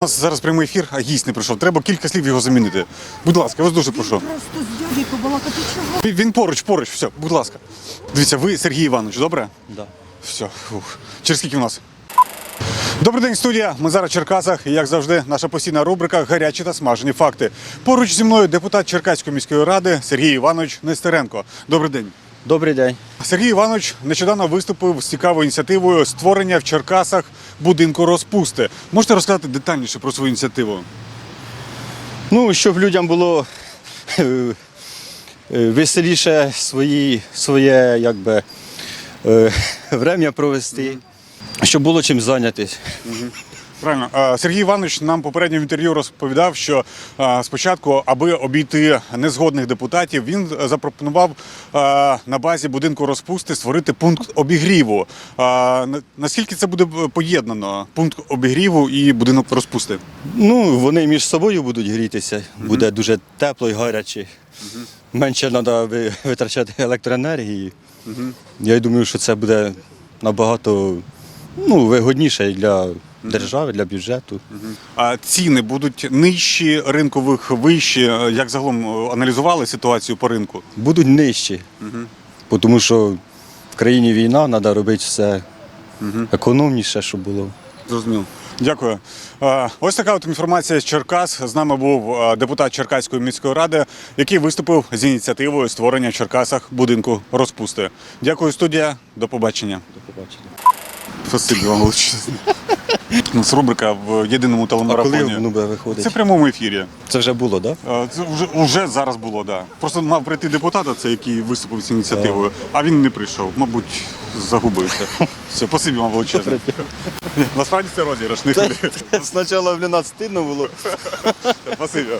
У нас зараз прямий ефір, а гість не прийшов. Треба кілька слів його замінити. Будь ласка, я вас дуже прошу. Просто з дядей побалакати чого? Він- Він поруч, поруч, все, будь ласка. Дивіться, ви Сергій Іванович, добре? Да. Все. Ух. Через скільки в нас? Добрий день, студія. Ми зараз в Черкасах. І як завжди, наша постійна рубрика Гарячі та смажені факти. Поруч зі мною депутат Черкаської міської ради Сергій Іванович Нестеренко. Добрий день. Добрий день. Сергій Іванович нещодавно виступив з цікавою ініціативою створення в Черкасах будинку розпусти. Можете розказати детальніше про свою ініціативу? Ну, щоб людям було е, е, веселіше свої, своє якби, е, время провести, щоб було чим зайнятися. Правильно, Сергій Іванович нам попередньо в інтерв'ю розповідав, що спочатку, аби обійти незгодних депутатів, він запропонував на базі будинку розпусти створити пункт обігріву. Наскільки це буде поєднано? Пункт обігріву і будинок розпусти? Ну, вони між собою будуть грітися, буде дуже тепло і гаряче. Менше треба витрачати електроенергії. Я думаю, що це буде набагато ну, вигодніше для держави, для бюджету. А ціни будуть нижчі ринкових, вищі. Як загалом е, аналізували ситуацію по ринку? будуть нижчі. Бо Тому що в країні війна, треба робити все економніше, щоб було. Зрозуміло. Дякую. Ось така от інформація з Черкас. З нами був депутат Черкаської міської ради, який виступив з ініціативою створення в Черкасах будинку розпусти. Дякую, студія. До побачення. До побачення. Спасибі вам величезне. У нас рубрика в єдиному А коли телемарафоні. виходить? Це в прямому ефірі. Це вже було, так? Да? Це вже, вже зараз було, так. Да. Просто мав прийти депутата, це який виступив з ініціативою, а він не прийшов. Мабуть, загубився. Все, спасибі вам величезне. Насправді це розіграш, не. Спочатку в стидно було. Спасибі.